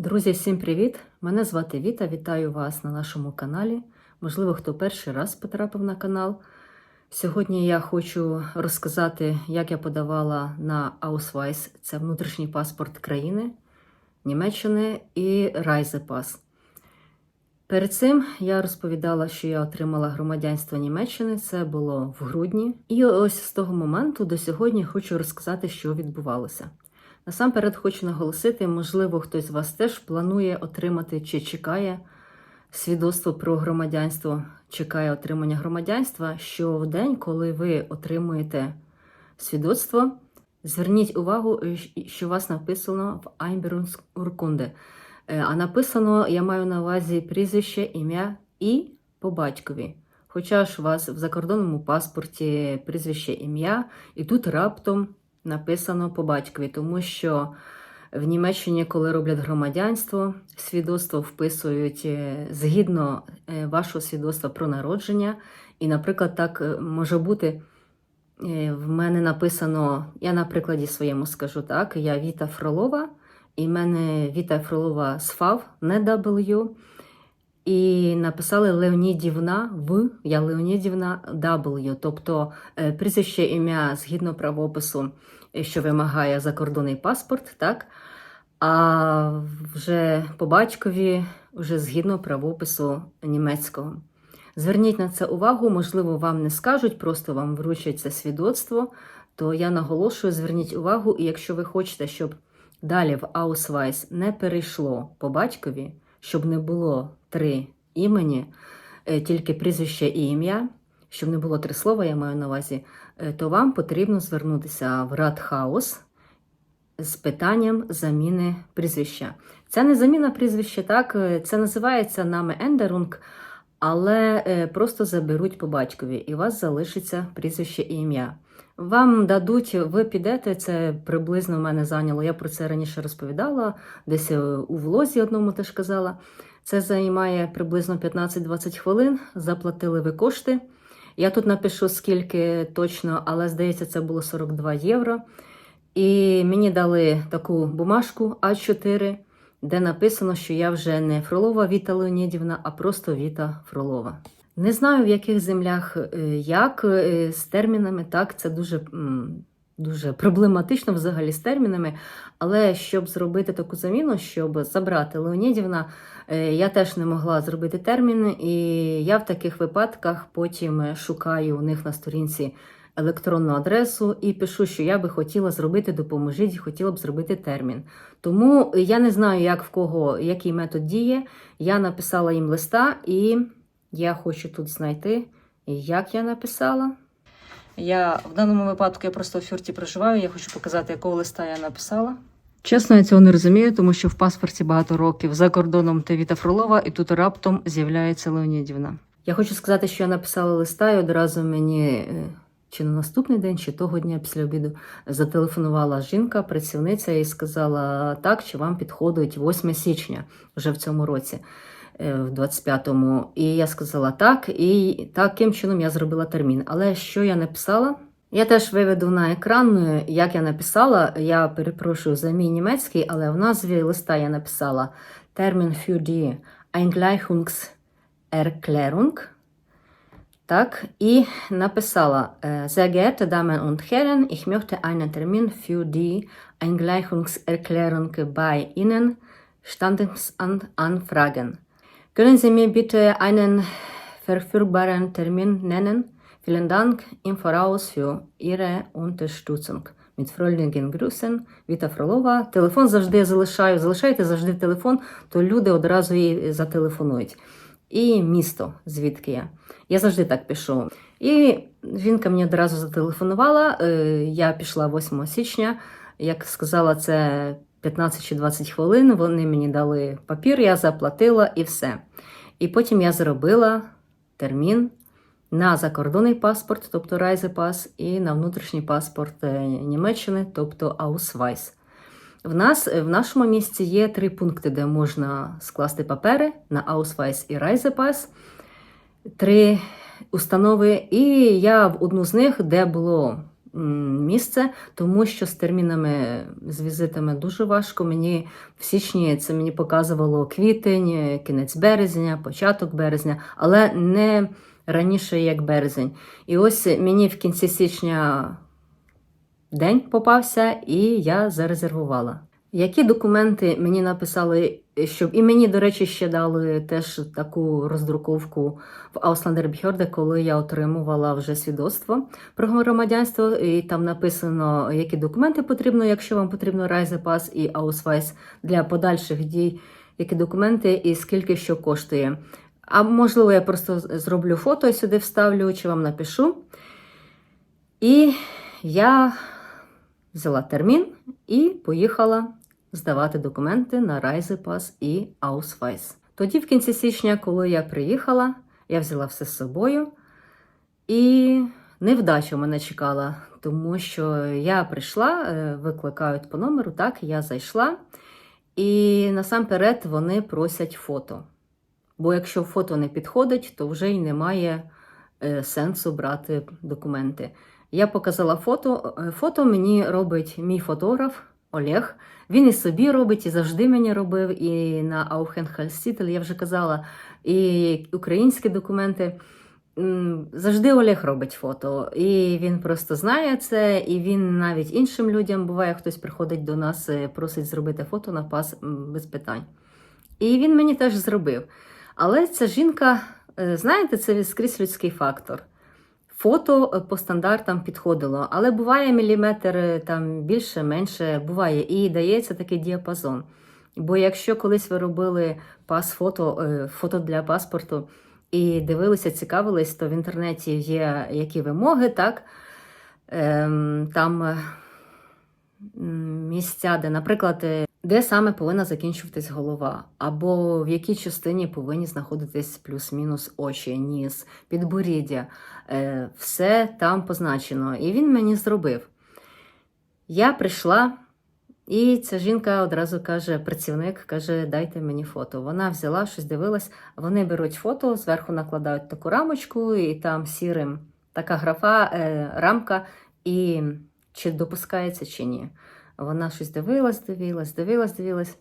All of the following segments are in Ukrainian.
Друзі, всім привіт! Мене звати Віта. Вітаю вас на нашому каналі. Можливо, хто перший раз потрапив на канал. Сьогодні я хочу розказати, як я подавала на Ausweis, це внутрішній паспорт країни Німеччини і Райзепас. Перед цим я розповідала, що я отримала громадянство Німеччини. Це було в грудні. І ось з того моменту до сьогодні хочу розказати, що відбувалося. Насамперед хочу наголосити, можливо, хтось з вас теж планує отримати чи чекає свідоцтво про громадянство, чекає отримання громадянства, що в день, коли ви отримуєте свідоцтво, зверніть увагу, що у вас написано в Einbürgerurkunde. Е, А написано, я маю на увазі прізвище, ім'я і по батькові. Хоча ж у вас в закордонному паспорті прізвище ім'я, і тут раптом написано по батькові, тому що в Німеччині, коли роблять громадянство, свідоцтво вписують е, згідно е, вашого свідоцтва про народження. І, наприклад, так е, може бути. В мене написано, я на прикладі своєму скажу так: я Віта Фролова, і в мене Віта Фролова з ФАВ, не W. І написали Леонідівна в, я Леонідівна W, тобто е, прізвище ім'я згідно правопису, е, що вимагає закордонний паспорт, так? А вже по батькові, вже згідно правопису німецького. Зверніть на це увагу, можливо, вам не скажуть, просто вам вручать це свідоцтво, то я наголошую, зверніть увагу, і якщо ви хочете, щоб далі в Ausweis не перейшло по батькові, щоб не було три імені, е, тільки прізвище і ім'я, щоб не було три слова, я маю на увазі, е, то вам потрібно звернутися в Радхаус з питанням заміни прізвища. Це не заміна прізвища, так, е, це називається нами ендерунг, але просто заберуть по батькові, і у вас залишиться прізвище і ім'я. Вам дадуть, ви підете, це приблизно в мене зайняло. Я про це раніше розповідала, десь у влозі одному теж казала. Це займає приблизно 15-20 хвилин. Заплатили ви кошти. Я тут напишу скільки точно, але здається, це було 42 євро. І мені дали таку бумажку А4, де написано, що я вже не Фролова Віта Леонідівна, а просто Віта Фролова. Не знаю, в яких землях е, як е, з термінами, так, це дуже, дуже проблематично взагалі з термінами. Але щоб зробити таку заміну, щоб забрати Леонідівна, я теж не могла зробити термін, і я в таких випадках потім е, шукаю у них на сторінці електронну адресу і пишу, що я би хотіла зробити, допоможіть, хотіла б зробити термін. Тому я не знаю, як в кого який метод діє. Я написала їм листа, і я хочу тут знайти, як я написала. Я в даному випадку я просто в фюрті проживаю. Я хочу показати, якого листа я написала. Чесно, я цього не розумію, тому що в паспорті багато років за кордоном та Віта Фролова, і тут раптом з'являється Леонідівна. Я хочу сказати, що я написала листа, і одразу мені е, чи на наступний день, чи того дня після обіду зателефонувала жінка, працівниця, і сказала так, чи вам підходить 8 січня вже в цьому році. е, В 25-му, і я сказала так, і таким чином я зробила термін. Але що я написала? Я теж виведу на екран, е, як я написала. Я перепрошую за мій німецький, але в назві листа я написала термін für die Einglichungserklärung. Так, і написала äh, Sehr geehrte Damen und Herren, ich möchte einen Termin für die Eingleichungserklärung bei Ihnen Standesamt anfragen. Können Sie mir bitte einen verfügbaren Termin nennen? Vielen Dank im Voraus für Ihre Unterstützung. Mit freundlichen Grüßen, Віта Фролова. Телефон завжди я залишаю. Залишайте завжди телефон, то люди одразу і зателефонують. І місто, звідки я. Я завжди так пишу. І жінка мені одразу зателефонувала. е, Я пішла 8 січня. Як сказала, це 15 чи 20 хвилин. Вони мені дали папір, я заплатила і все. І потім я зробила термін на закордонний паспорт, тобто Райзепас, і на внутрішній паспорт е, Німеччини, тобто Ausweis. В нас в нашому місті є три пункти, де можна скласти папери на Ausweis і Reisepass. Три установи. І я в одну з них, де було місце, тому що з термінами, з візитами дуже важко. Мені в січні це мені показувало квітень, кінець березня, початок березня, але не раніше як березень. І ось мені в кінці січня день попався, і я зарезервувала. Які документи мені написали, щоб і мені, до речі, ще дали теж таку роздруковку в Аусландербхьорде, коли я отримувала вже свідоцтво про громадянство, і там написано, які документи потрібно, якщо вам потрібно райзепас і аусвайс для подальших дій, які документи і скільки що коштує. А можливо, я просто зроблю фото і сюди вставлю, чи вам напишу. І я взяла термін і поїхала здавати документи на Райзепас і Аусвайс. Тоді, в кінці січня, коли я приїхала, я взяла все з собою, і невдача мене чекала, тому що я прийшла, е, викликають по номеру, так, я зайшла, і насамперед вони просять фото. Бо якщо фото не підходить, то вже й немає е, сенсу брати документи. Я показала фото. Е, Фото мені робить мій фотограф Олег. Він і собі робить, і завжди мені робив. І на Аухенхальстітель я вже казала, і українські документи. Завжди Олег робить фото, і він просто знає це, і він навіть іншим людям буває, хтось приходить до нас, е, просить зробити фото на пас без питань. І він мені теж зробив. Але ця жінка, е, знаєте, це скрізь людський фактор. Фото е, по стандартам підходило, але буває міліметр е, там більше, менше, буває, і дається такий діапазон. Бо якщо колись ви робили пас-фото, фото для паспорту і дивилися, цікавились, то в інтернеті є які вимоги, так? Ем, Там місця, де, наприклад, де саме повинна закінчуватись голова, або в якій частині повинні знаходитись плюс-мінус очі, ніс, підборіддя. Е, Все там позначено. І він мені зробив. Я прийшла, і ця жінка одразу каже: працівник каже, дайте мені фото. Вона взяла, щось дивилась. Вони беруть фото, зверху накладають таку рамочку, і там сірим така графа, е, рамка, і чи допускається, чи ні. Вона щось дивилась, дивилась, дивилась, дивилась.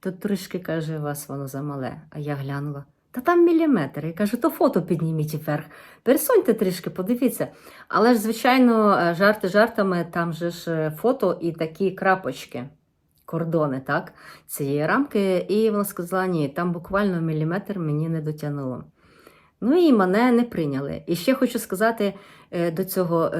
Тут трішки каже, вас воно замале. А я глянула. Та там міліметр. Я кажу, то фото підніміть вверх. Пересуньте трішки, подивіться. Але ж, звичайно, е, жарти жартами, там же ж е, фото і такі крапочки, кордони, так, цієї рамки. І вона сказала, ні, там буквально міліметр мені не дотягнуло. Ну і мене не прийняли. І ще хочу сказати е, до цього.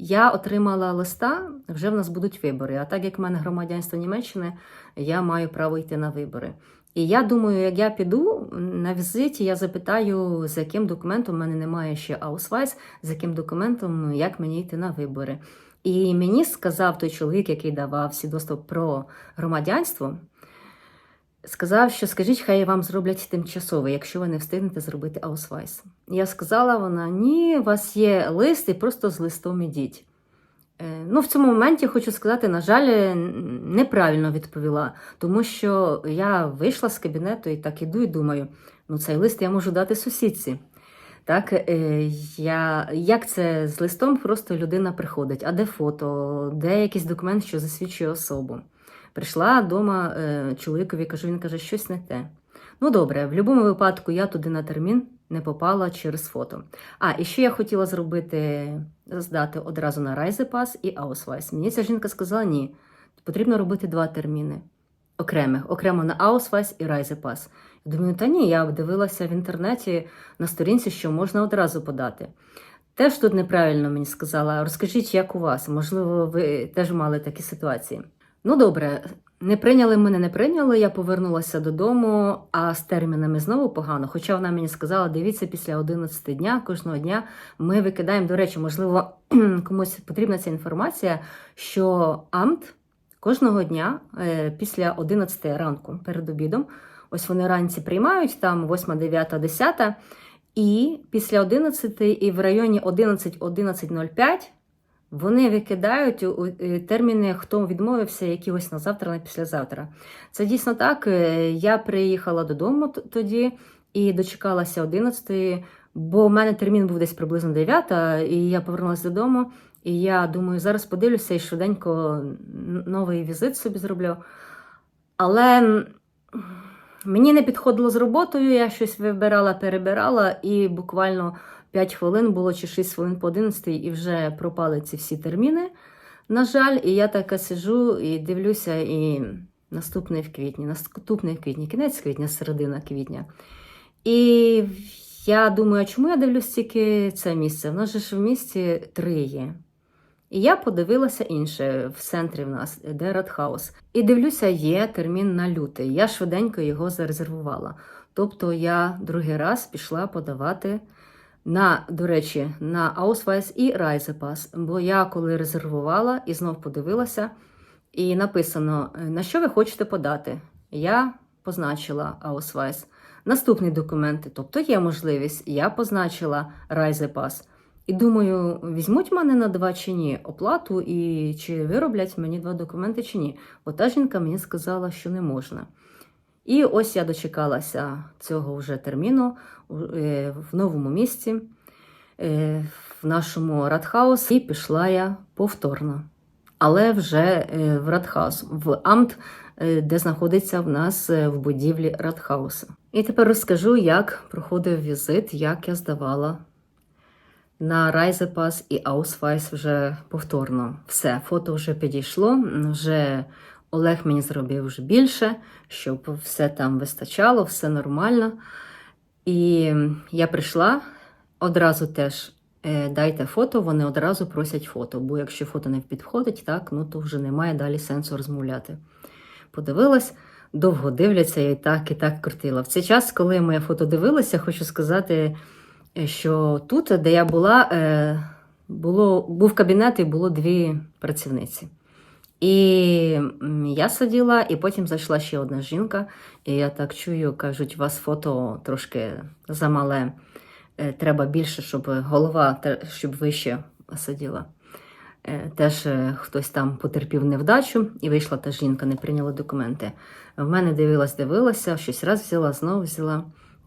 Я отримала листа, вже в нас будуть вибори. А так як в мене громадянство Німеччини, я маю право йти на вибори. І я думаю, як я піду на візиті, я запитаю, з яким документом в мене немає ще Аусвайс, з яким документом, ну, як мені йти на вибори. І мені сказав той чоловік, який давав свідоцтво про громадянство, сказав, що скажіть, хай вам зроблять тимчасове, якщо ви не встигнете зробити Аусвайс. Я сказала, вона: ні, у вас є лист, і просто з листом ідіть. Е, Ну, в цьому моменті хочу сказати, на жаль, неправильно відповіла, тому що я вийшла з кабінету і так іду і думаю, ну цей лист я можу дати сусідці. Так, е, я, як це з листом просто людина приходить, а де фото, де якийсь документ, що засвідчує особу. Прийшла вдома е, чоловікові, кажу, він каже, щось не те. Ну добре, в будь-якому випадку я туди на термін не попала через фото. А, і ще я хотіла зробити, здати одразу на Райзепас і Аусвайс. Мені ця жінка сказала, ні, потрібно робити два терміни окремих, окремо на Аусвайс і Райзепас. Думаю, та ні, я дивилася в інтернеті на сторінці, що можна одразу подати. Теж тут неправильно мені сказала, розкажіть, як у вас? Можливо, ви теж мали такі ситуації. Ну добре, не прийняли мене, не прийняли. Я повернулася додому, а з термінами знову погано. Хоча вона мені сказала, дивіться, після 11 дня кожного дня ми викидаємо. До речі, можливо, комусь потрібна ця інформація, що Амт кожного дня е, після 11 ранку перед обідом, ось вони ранці приймають там 8, 9, 10, і після 11 і в районі 11-11.05 вони викидають терміни, хто відмовився, які ось на завтра, на післязавтра. Це дійсно так. Е, Я приїхала додому тоді і дочекалася 11-ї, бо в мене термін був десь приблизно 9-та, і я повернулася додому. І я думаю, зараз подивлюся і швиденько новий візит собі зроблю. Але мені не підходило з роботою, я щось вибирала, перебирала, і буквально 5 хвилин було чи 6 хвилин по 11, і вже пропали ці всі терміни. На жаль, і я така сиджу і дивлюся, і наступний в квітні, наступний в квітні, кінець квітня, середина квітня. І я думаю, а чому я дивлюсь тільки це місце? В нас же ж в місті три є. І я подивилася інше в центрі в нас, де Радхаус. І дивлюся, є термін на лютий. Я швиденько його зарезервувала. Тобто я другий раз пішла подавати на, до речі, на Ausweis і Reisepас. Бо я коли резервувала і знов подивилася, і написано, е, на що ви хочете подати. Я позначила Ausweis. Наступні документи, тобто є можливість, я позначила Reisepас. І думаю, візьмуть мене на два чи ні оплату, і чи вироблять мені два документи чи ні. Бо та жінка мені сказала, що не можна. І ось я дочекалася цього вже терміну е, в новому місці, е, в нашому Радхаус, і пішла я повторно. Але вже е, в Радхаус, в Амт, де знаходиться в нас в будівлі Радхауса. І тепер розкажу, як проходив візит, як я здавала на Райзепас і Ausweis вже повторно. Все, фото вже підійшло. Вже Олег мені зробив вже більше, щоб все там вистачало, все нормально. І я прийшла одразу теж. е, Дайте фото, вони одразу просять фото, бо якщо фото не підходить, так, ну то вже немає далі сенсу розмовляти. Подивилась, довго дивляться, я і так, і так крутила. В цей час, коли моє фото дивилася, хочу сказати, е, що тут, де я була, е, було, був кабінет і було дві працівниці. І я сиділа, і потім зайшла ще одна жінка, і я так чую, кажуть, у вас фото трошки замале. Е, Треба більше, щоб голова щоб вище сиділа. Е, Теж е, хтось там потерпів невдачу, і вийшла та жінка, не прийняла документи. В мене дивилась, дивилася, щось раз взяла, знову взяла,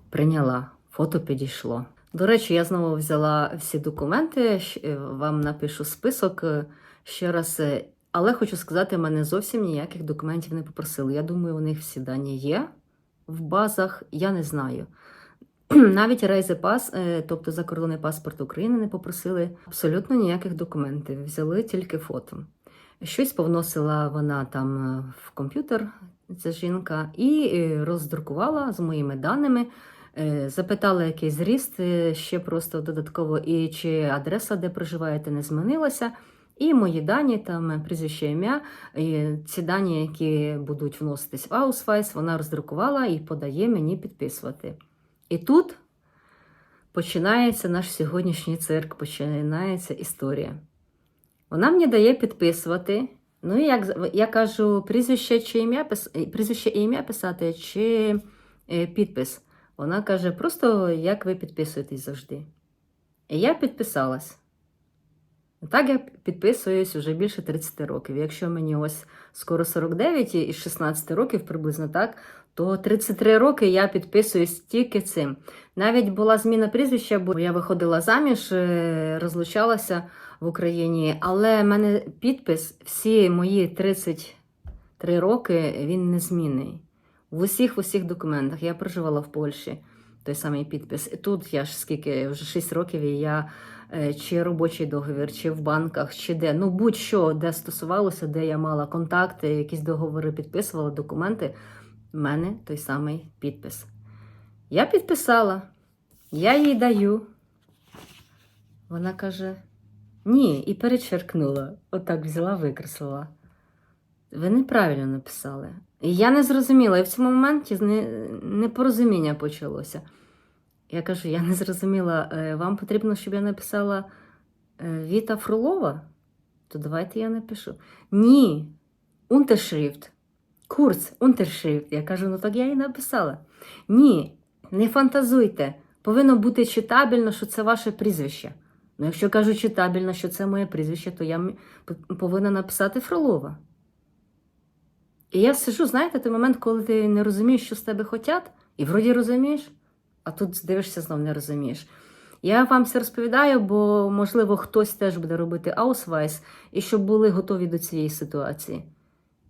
прийняла. Фото підійшло. До речі, я знову взяла всі документи. е, Вам напишу список ще раз. Але хочу сказати, мене зовсім ніяких документів не попросили. Я думаю, у них всі дані є в базах, я не знаю. Навіть рейзепас, тобто закордонний паспорт України, не попросили абсолютно ніяких документів, взяли тільки фото. Щось повносила вона там е, в комп'ютер, ця жінка, і е, роздрукувала з моїми даними. Е, Запитала, який зріст ще просто додатково, і чи адреса, де проживаєте, не змінилася. І мої дані, там е, прізвище ім'я, і ці дані, які будуть вноситись в Ausweis, вона роздрукувала і подає мені підписувати. І тут починається наш сьогоднішній цирк, починається історія. Вона мені дає підписувати. Ну, і як я кажу, прізвище чи ім'я прізвище і ім'я писати, чи е, підпис. Вона каже, просто як ви підписуєтесь завжди. І я підписалась. Так я підписуюсь вже більше 30 років. Якщо мені ось скоро 49 і 16 років приблизно так, то 33 роки я підписуюсь тільки цим. Навіть була зміна прізвища, бо я виходила заміж, е, розлучалася в Україні, але в мене підпис всі мої 33 роки він незмінний. В усіх усіх документах. Я проживала в Польщі, той самий підпис. І тут я ж скільки вже 6 років, і я чи робочий договір, чи в банках, чи де. Ну, будь-що, де стосувалося, де я мала контакти, якісь договори підписувала, документи. в мене той самий підпис. Я підписала, я їй даю. Вона каже: ні, і перечеркнула. Отак взяла, викреслила. Ви неправильно написали. І я не зрозуміла, і в цьому моменті непорозуміння почалося. Я кажу: я не зрозуміла, е, вам потрібно, щоб я написала е, Віта Фролова? То давайте я напишу. Ні, Унтершрифт. Курс, Унтершрифт. Я кажу, ну так я і написала. Ні, не фантазуйте. Повинно бути читабельно, що це ваше прізвище. Ну, якщо кажу читабельно, що це моє прізвище, то я повинна написати Фролова. І я сижу, знаєте, той момент, коли ти не розумієш, що з тебе хотять, і вроді розумієш, а тут дивишся знов не розумієш. Я вам це розповідаю, бо, можливо, хтось теж буде робити аусвайс, і щоб були готові до цієї ситуації.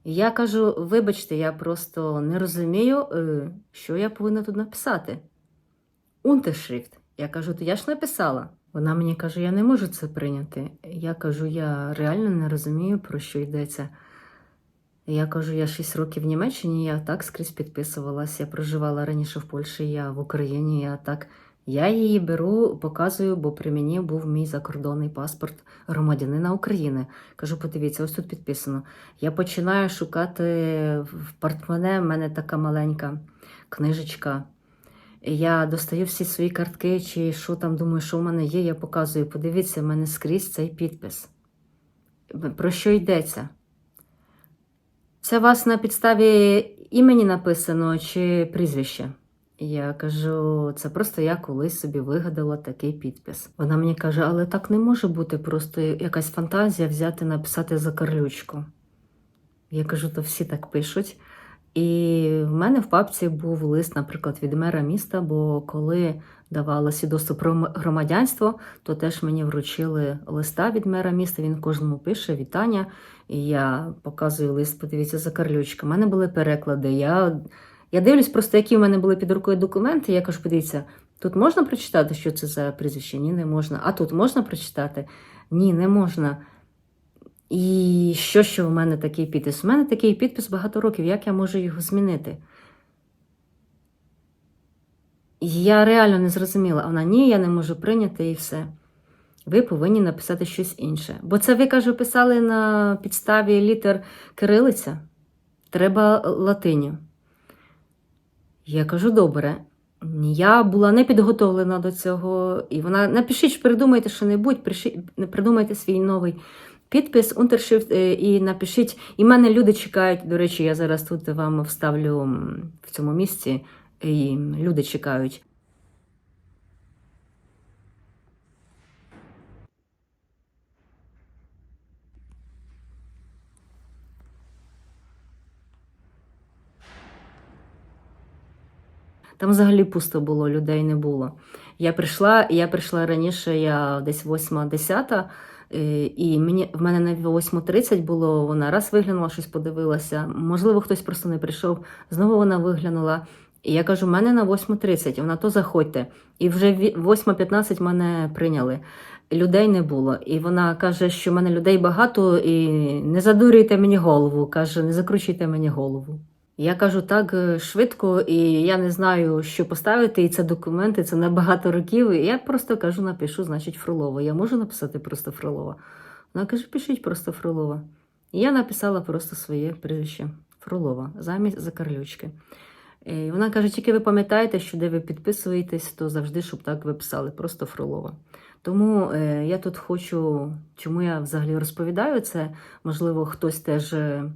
Я кажу: вибачте, я просто не розумію, е, що я повинна тут написати. Унтершрифт. Я кажу, то я ж написала. Вона мені каже, я не можу це прийняти. Я кажу, я реально не розумію, про що йдеться. Я кажу, я 6 років в Німеччині, я так скрізь підписувалась. Я проживала раніше в Польщі, я в Україні, я так. Я її беру, показую, бо при мені був мій закордонний паспорт громадянина України. Кажу, подивіться, ось тут підписано. Я починаю шукати в портмоне, в мене така маленька книжечка. Я достаю всі свої картки, чи що там думаю, що в мене є, я показую. Подивіться, в мене скрізь цей підпис. Про що йдеться? Це у вас на підставі імені написано чи прізвище? Я кажу, це просто я колись собі вигадала такий підпис. Вона мені каже, але так не може бути, просто якась фантазія взяти, написати за карлючку. Я кажу, то всі так пишуть. І в мене в папці був лист, наприклад, від мера міста, бо коли давала свідоцтво про громадянство, то теж мені вручили листа від мера міста. Він кожному пише вітання. І я показую лист, подивіться за карлючка. У мене були переклади. Я, я дивлюсь просто, які в мене були під рукою документи. Я кажу, подивіться, тут можна прочитати, що це за прізвище? Ні, не можна. А тут можна прочитати? Ні, не можна. І що, що в мене такий підпис? У мене такий підпис багато років, як я можу його змінити? Я реально не зрозуміла. Вона ні, я не можу прийняти і все. Ви повинні написати щось інше. Бо це ви, кажу, писали на підставі літер кирилиця. Треба латиню. Я кажу, добре. Я була не підготовлена до цього, і вона напишіть, придумайте що-небудь, придумайте свій новий підпис, унтершрифт е, і напишіть. І мене люди чекають. До речі, я зараз тут вам вставлю в цьому місці. І люди чекають. Там взагалі пусто було, людей не було. Я прийшла, я прийшла раніше, я десь 8-10, е, і мені, в мене на 8.30 було, вона раз виглянула, щось подивилася. Можливо, хтось просто не прийшов. Знову вона виглянула. І я кажу, в мене на 8.30, вона то заходьте. І вже 8.15 мене прийняли. Людей не було. І вона каже, що в мене людей багато, і не задурюйте мені голову. Каже, не закручуйте мені голову. Я кажу так е, швидко, і я не знаю, що поставити, і це документи, це на багато років. І я просто кажу, напишу, значить, Фролова. Я можу написати просто Фролова. Вона каже, пишіть просто Фролова. І я написала просто своє прізвище Фролова замість Закарлючки. І вона каже: тільки ви пам'ятаєте, що де ви підписуєтесь, то завжди, щоб так ви писали, просто Фролова. Тому е, я тут хочу, чому я взагалі розповідаю це, можливо, хтось теж. е,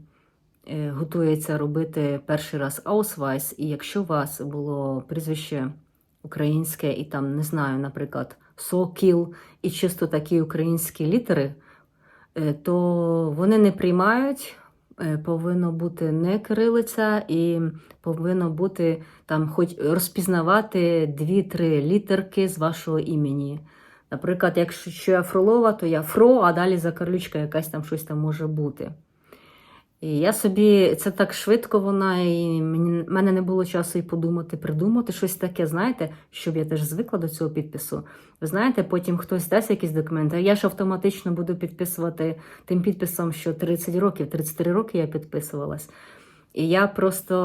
е, готується робити перший раз Ausweis, і якщо у вас було прізвище українське, і там, не знаю, наприклад, Сокіл, і чисто такі українські літери, е, то вони не приймають. Е, Повинно бути не кирилиця, і повинно бути там, хоч розпізнавати дві-три літерки з вашого імені. Наприклад, якщо я Фролова, то я Фро, а далі закарлючка якась там щось там може бути. І я собі це так швидко вона, і мені мене не було часу і подумати, придумати щось таке, знаєте, щоб я теж звикла до цього підпису. Ви знаєте, потім хтось дасть якісь документи, а я ж автоматично буду підписувати тим підписом, що 30 років, 33 роки я підписувалась. І я просто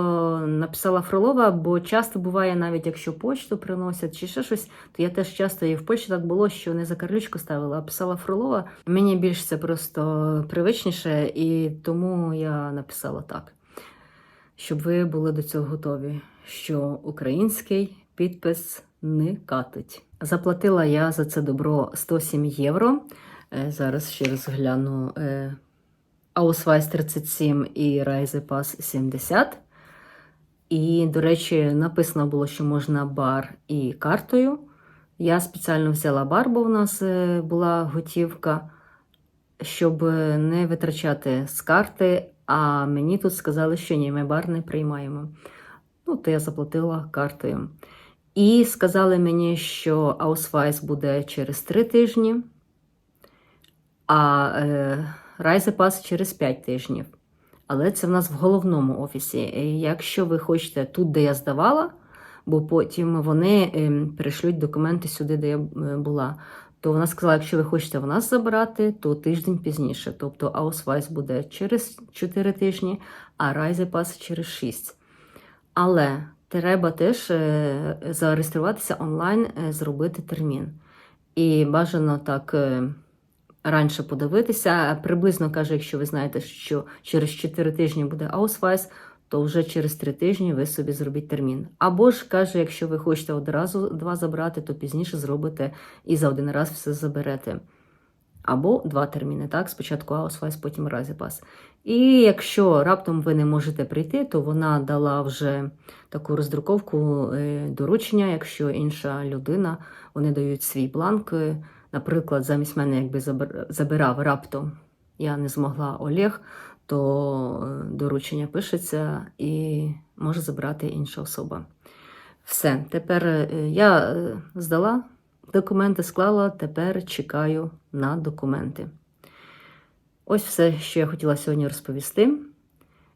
написала Фролова, бо часто буває, навіть якщо почту приносять чи ще щось, то я теж часто і в Польщі так було, що не за карлючку ставила, а писала Фролова. Мені більш це просто привичніше, і тому я написала так, щоб ви були до цього готові, що український підпис не катить. Заплатила я за це добро 107 євро. Е, Зараз ще раз гляну. Ausweis 37 і Reisepass 70. І, до речі, написано було, що можна бар і картою. Я спеціально взяла бар, бо в нас е, була готівка, щоб не витрачати з карти. А мені тут сказали, що ні, ми бар не приймаємо. Ну, то я заплатила картою. І сказали мені, що Ausweis буде через 3 тижні, а е, Reisepас через 5 тижнів. Але це в нас в головному офісі. Якщо ви хочете тут, де я здавала, бо потім вони ем, перешлють документи сюди, де я була, то вона сказала, якщо ви хочете в нас забрати, то тиждень пізніше. Тобто Ausweis буде через 4 тижні, а Reisepас через 6. Але треба теж е, зареєструватися онлайн, е, зробити термін. І бажано так е, раніше подивитися. Приблизно каже, якщо ви знаєте, що через 4 тижні буде Ausweis, то вже через 3 тижні ви собі зробіть термін. Або ж каже, якщо ви хочете одразу два забрати, то пізніше зробите і за один раз все заберете. Або два терміни, так? Спочатку Ausweis, потім Reisepас. І якщо раптом ви не можете прийти, то вона дала вже таку роздруковку е, доручення, якщо інша людина, вони дають свій бланк. Наприклад, замість мене, якби забирав раптом, я не змогла Олег, то е, доручення пишеться і може забрати інша особа. Все, тепер е, я е, здала документи, склала, тепер чекаю на документи. Ось все, що я хотіла сьогодні розповісти.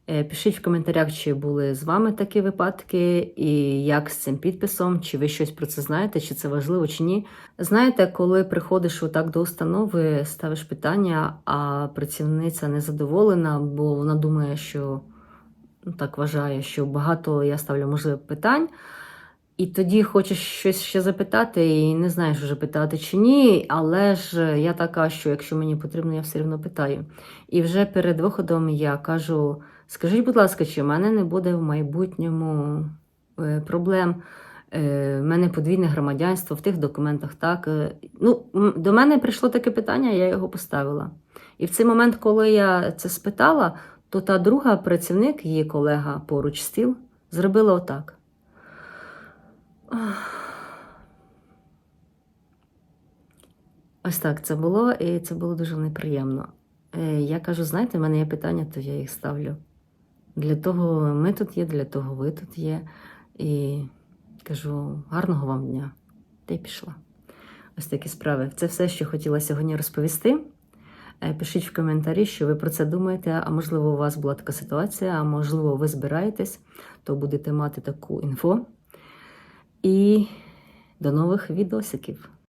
Е, Пишіть в коментарях, чи були з вами такі випадки, і як з цим підписом, чи ви щось про це знаєте, чи це важливо, чи ні. Знаєте, коли приходиш отак до установи, ставиш питання, а працівниця незадоволена, бо вона думає, що ну, так вважає, що багато я ставлю можливо питань. І тоді хочеш щось ще запитати, і не знаєш вже питати чи ні. Але ж я така, що якщо мені потрібно, я все одно питаю. І вже перед виходом я кажу: скажіть, будь ласка, чи в мене не буде в майбутньому е, проблем? Е, В мене подвійне громадянство в тих документах так. Е, Ну, до мене прийшло таке питання, я його поставила. І в цей момент, коли я це спитала, то та друга працівник, її колега поруч стіл, зробила отак. Ось так це було, і це було дуже неприємно. Я кажу, знаєте, в мене є питання, то я їх ставлю. Для того ми тут є, для того ви тут є. І кажу, гарного вам дня. Та й пішла. Ось такі справи. Це все, що хотіла сьогодні розповісти. Е, Пишіть в коментарі, що ви про це думаєте, а можливо, у вас була така ситуація, а можливо, ви збираєтесь, то будете мати таку інфо. І до нових відосиків.